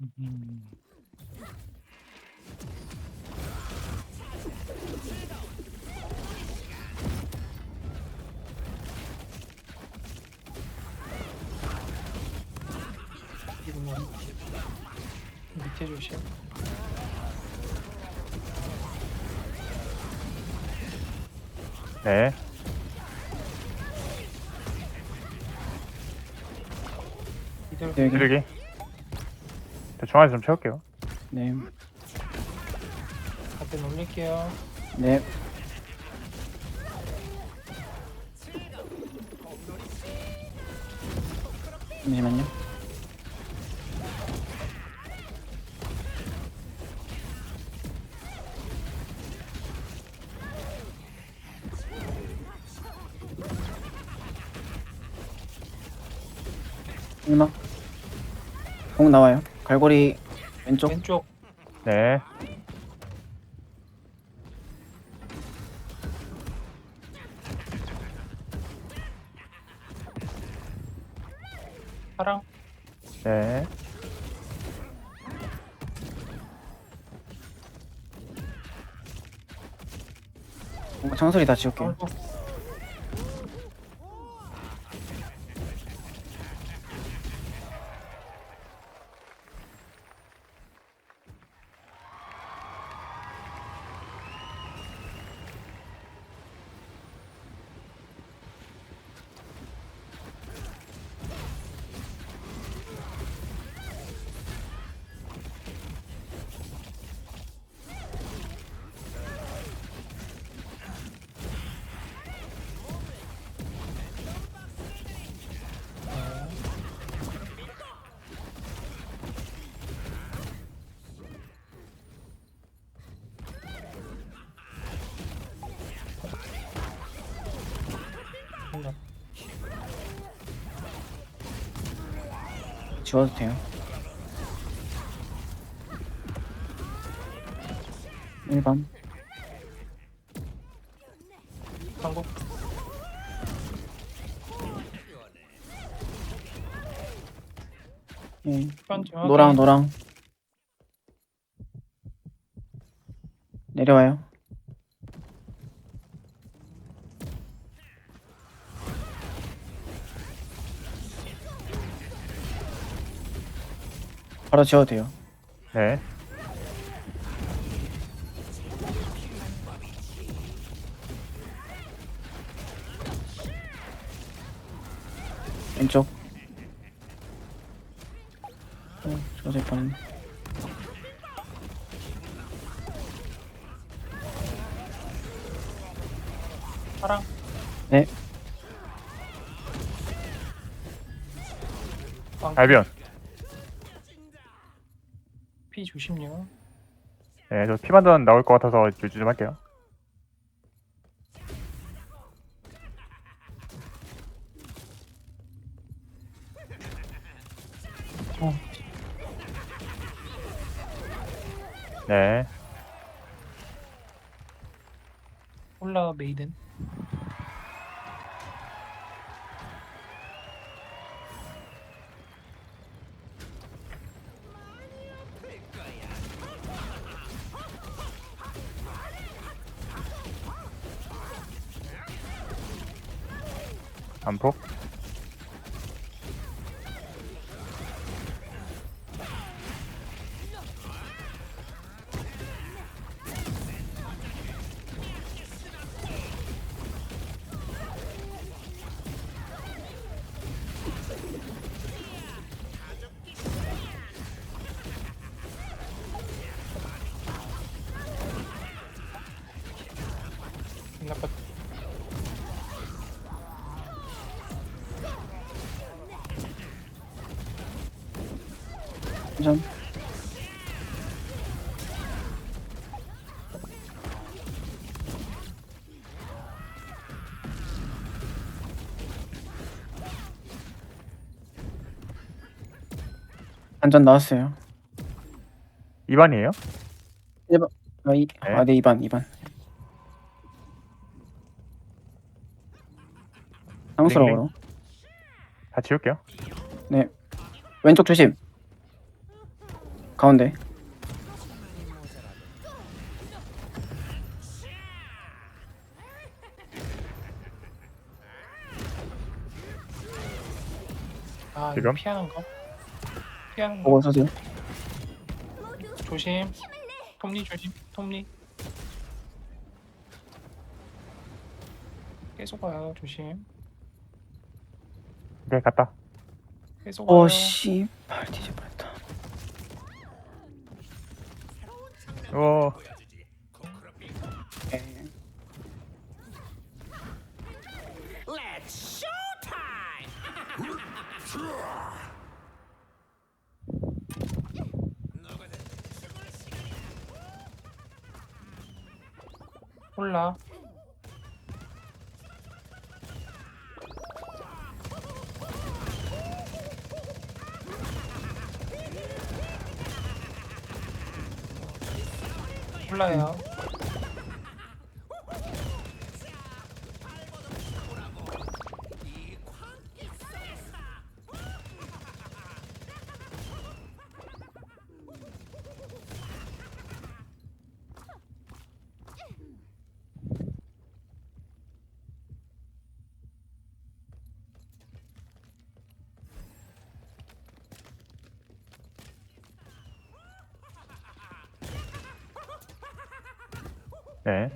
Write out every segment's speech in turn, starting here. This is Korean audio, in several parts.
음. 밑에 조심. 네. 이들 네, 여기. 저 중앙에서 좀 채울게요. 네. 앞에 올릴게요. 네. 잠시만요. 음악. 공 나와요. 갈고리 왼쪽. 왼쪽 네. 파랑 네. 어, 창소리 다 지울게요. 지워도 돼요. 1번. 한국 예. 편 정확히 노랑, 노랑. 내려와요. 바로 지워도 돼요. 네. 왼쪽. 어, 저될 뻔했네. 파랑 네. 발변. 피 조심요. 네. 저 피반전 나올 것 같아서 유지 좀 할게요. 어. 네. 홀라 메이든 안전 나왔어요. 2반이에요? 아, 이, 네. 아, 네, 2번, 2번. 상수락으로. 다 지울게요. 왼쪽 조심. 가운데. 아 이거 지금? 피하는 거 피하는 거 보고 서세요. 조심 톱니 조심 톱니 계속 와요 조심 오케이 갔다 계속 와요 어, 씨. 발 뒤질 뻔했다. 오 홀라. 홀라요 네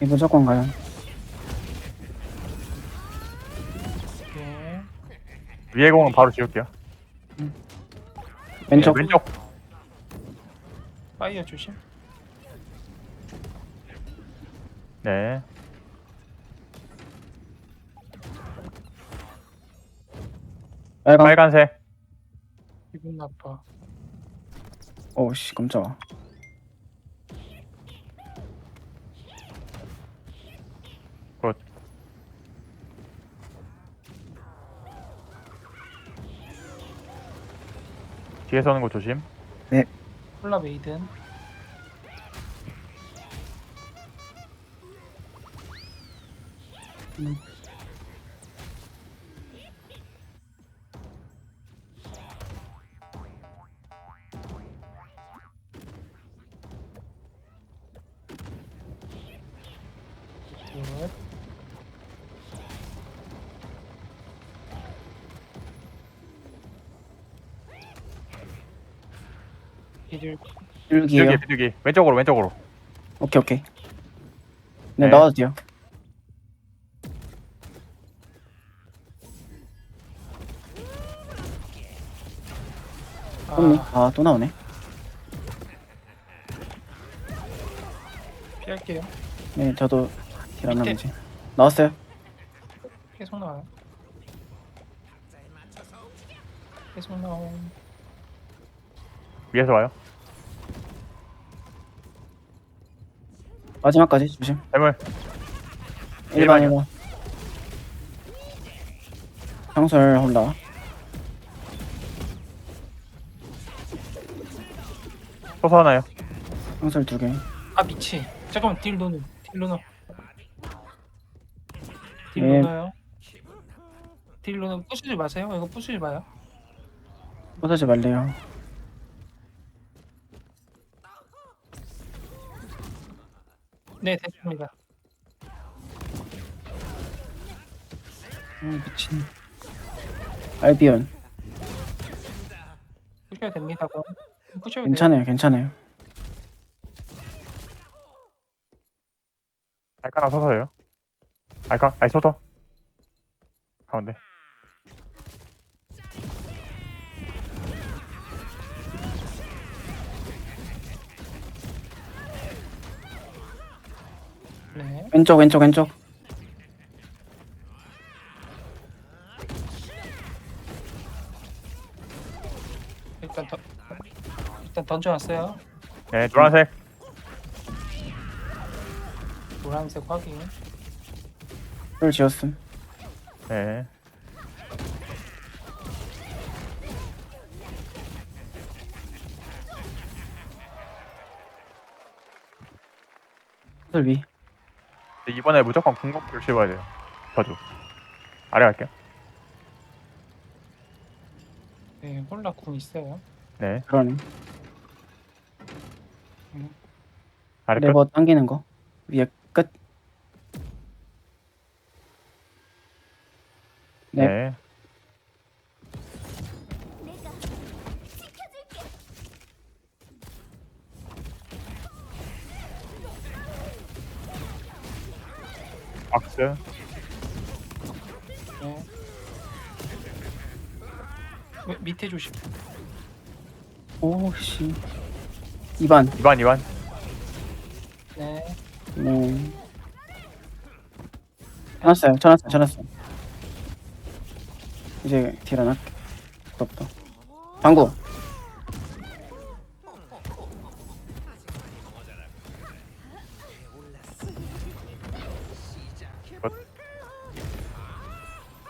이 무조건 가요. 네. 위에 공은 바로 지울게요 왼쪽. 네, 왼쪽 파이어 조심 네 빨강. 빨간색. 기분 나빠. 오, 씨, 깜짝아. 굿. 뒤에서 오는 거 조심. 홀라 메이든 비둘기 비둘기 왼쪽으로 왼쪽으로 오케이, 오케이. 네, 네. 나와도 돼요. 또, 아, 아, 또 나오네. 피할게요 네, 저도 딜안 밑에. 나오지. 나왔어요. 계속 나와요 계속 나와요 위에서 와요 마지막까지 조심. 1번, 일반이요. 1번. 형설 홀라. 소서 하나요 형설 두 개. 아 미치 잠깐만 딜 노는 딜 노너 딜 네. 노너요 딜 노너 부수지 마세요 이거 부수지 마요 쏟아지 말래요. 네 됐습니다 아, 미친. 알비온. 부셔야 됩니다 그럼 부셔야 돼요 괜찮아요, 괜찮아요. 알카나 서서예요 알카 아니 소서 가운데 네 왼쪽, 왼쪽, 왼쪽. 일단 던 일단 던져놨어요 네 노란색 노란색 확인 를 지었음. 네 형설 위. 근데 이번에 무조건 궁극기를 씹어야 돼요. 저주. 아래 갈게요. 네, 홀라 궁 있어요. 네. 그러네. 아래 끝. 레버 당기는 거. 위에 끝. 네. 네. 박스. 네. 왜, 밑에 조심. 오씨. 2번. 2번 2번. 네. 네. 쳐놨어요. 쳐놨어요. 쳐놨어요. 이제 딜안 할게. 없다. 방구.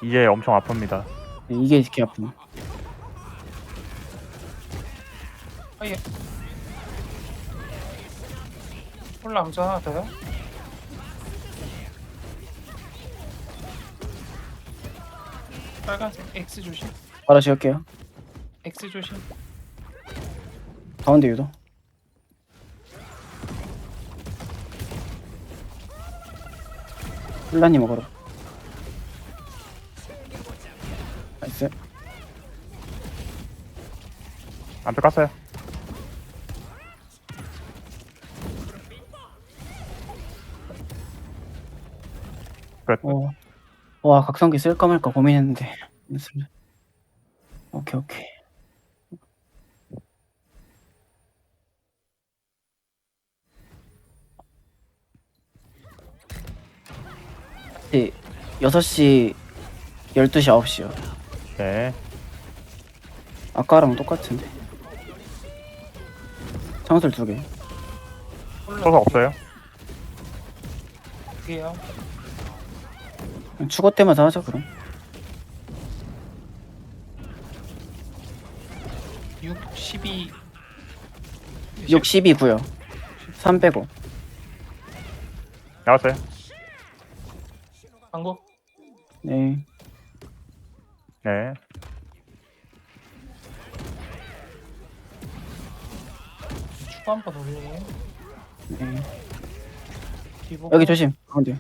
이게 엄청 아픕니다. 네, 이게 이렇게 아프네. 아예. 홀라 암수 하나 더요? 빨간색 X 조심. 바로 지울게요. X 조심. 가운데 유도. 훌라님 먹으러. 나이스. 안쪽 깠어요. 끝. 어. 와, 각성기 쓸까 말까 고민했는데. 오케이, 오케이. 네, 6시, 12시, 9시요. 네. 아까랑 똑같은데. 창술 두 개. 소속 없어요. 두 개요. 그냥 추거 때마다 하자, 그럼. 6, 12. 6, 12, 9요. 3 빼고. 나왔어요. 방구. 네. 네. 추가 한번 올려요. 네. 뒤보고. 여기 조심. 가운데.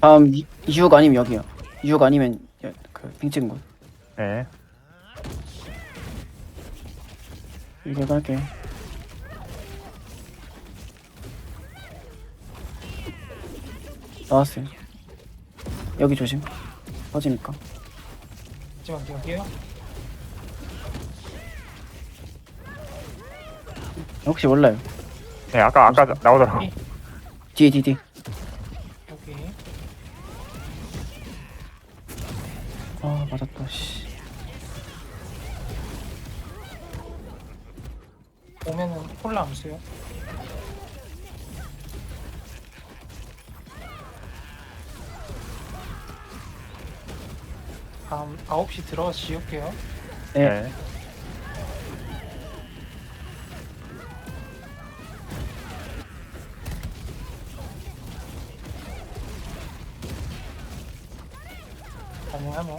다음 6 아니면 여기요. 6 아니면 여- 그빙 찍은 곳. 네. 이게 갈게요. 나왔어요. 여기 조심. 터지니까. 마지막 여기요. 혹시 몰라요. 네. 아까 아까 나오더라고. 뒤에 뒤에 뒤에. 여기. 아 맞았다. 씨. 오면은 홀라 암수요. 다음 9시 들어가서 지울게요. 네. 네. 가능하면.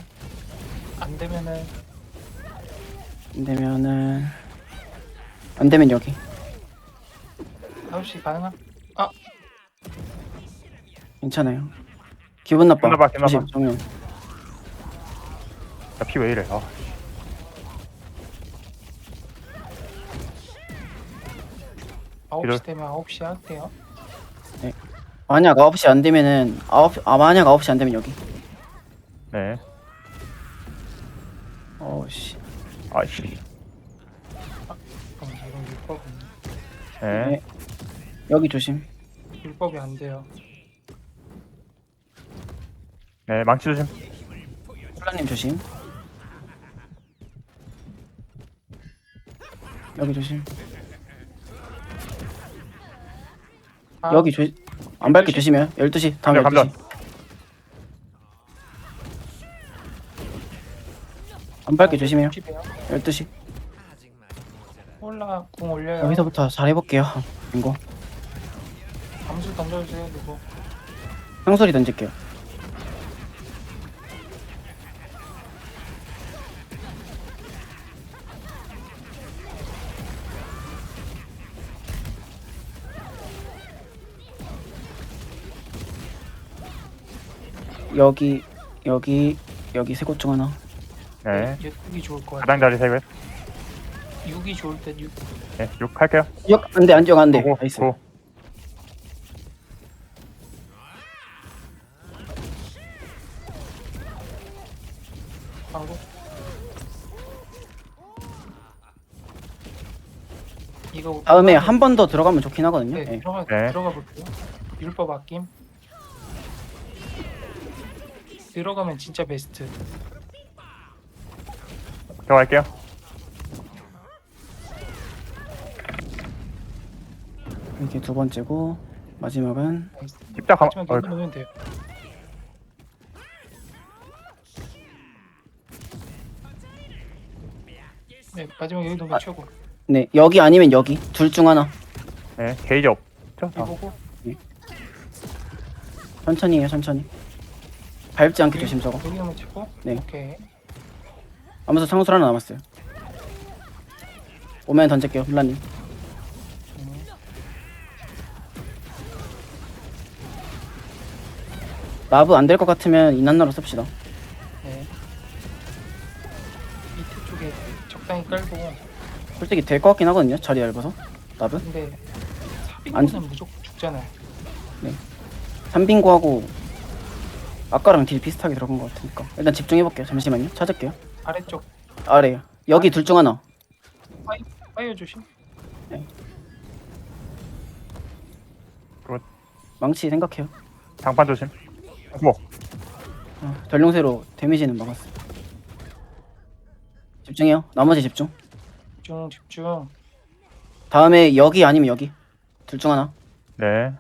안 되면은 안 되면은 안 되면 여기. 9시 가능한? 괜찮아요. 기분 나빠. 기분 나빠, 기분 조심, 나빠. 피 왜 이래? 아. 아홉 이럴- 시 되면 9시 할게요. 만약 9시 안 되면은 9 아, 만약 9시 안 되면 여기. 네. 어씨. 아이씨. 그럼 이건 율법은 네. 네. 여기 조심. 율법이 안 돼요. 네. 망치 조심. 훌라님 조심. 여기 조심. 아, 여기 조. 안 12시? 조심해요. 12시. 다음 감전, 12시. 안 밟게 조심해요. 10이에요. 12시. 홀라 콜라 궁 올려요. 여기서부터 잘 해볼게요. 이거 암수 던져주세요 누구. 향소리 던질게요. 여기 여기 여기 세 곳 중 하나. 네. 6이 좋을 것 같아. 가장 자리 세 개. 6이 좋을 때 6. 네, 6 할게요. 역 안돼 안쪽 안돼. 고, 나이스. 고. 이거 다음에 한 번 더 들어가면 좋긴 하거든요. 네, 네. 들어가 네. 들어가 볼게요. 율법 아낌. 들어가면 진짜 베스트. 들어갈게요. 이게 두 번째고 마지막은 나이스. 십자 가. 마지막 어, 돼요. 네, 마지막 여기 놓으면 아. 최고. 네 여기 아니면 여기 둘 중 하나. 네, 게이지 없죠? 아, 보고 천천히 해요 천천히. 밟지 않게 여기- 조심 저거. 여기 놓으면 최고. 네. 오케이. 아무서 상술 하나 남았어요. 오면 던질게요 훌라님. 음. 라브 안 될 것 같으면 이난나로 씁시다. 네. 밑에 쪽에 적당히 깔고 솔직히 될 것 같긴 하거든요. 자리 얇아서. 라브. 근데 사비고는 무조건 죽잖아요. 삼빙고하고 아까랑 딜 비슷하게 들어간 것 같으니까 일단 집중해볼게요. 잠시만요. 찾을게요. 아래쪽 아래요. 여기 둘 중 하나. 파이어 조심. 망치 생각해요. 장판 조심. 뭐, 어, 전룡새로 데미지는 막았어. 집중해요. 나머지 집중. 집중 집중. 다음에 여기 아니면 여기 둘 중 하나. 네.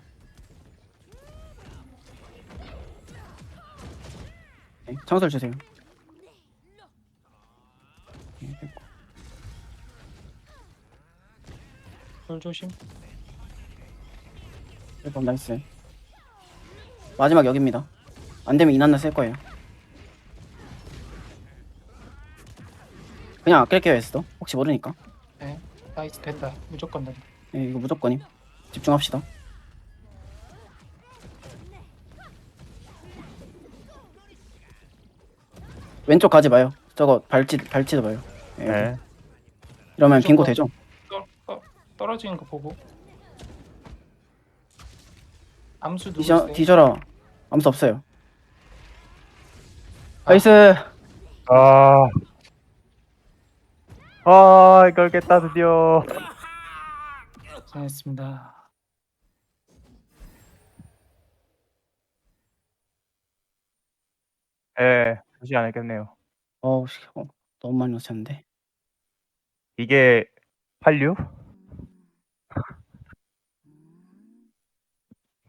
네, 창술 주세요. 네, 됐고. 돌 조심. 1번 나이스. 마지막 여기입니다. 안 되면 이난나 쓸 거예요. 그냥 아낄게요, 에스도. 혹시 모르니까. 나이스 됐다. 무조건 된다. 네, 이거 무조건임. 집중합시다. 왼쪽 가지 마요. 저거 발치 발치도 마요. 네. 네. 이러면 빙고 되죠? 떠, 떠, 떨어지는 거 보고. 암수 누구 디저 있어요? 디저라 암수 없어요. 나이스. 아. 아, 이걸 깼다, 드디어. 고생했습니다. 예, 보지 않았겠네요. 어우, 씨, 어, 너무 많이 놓쳤는데. 이게 86?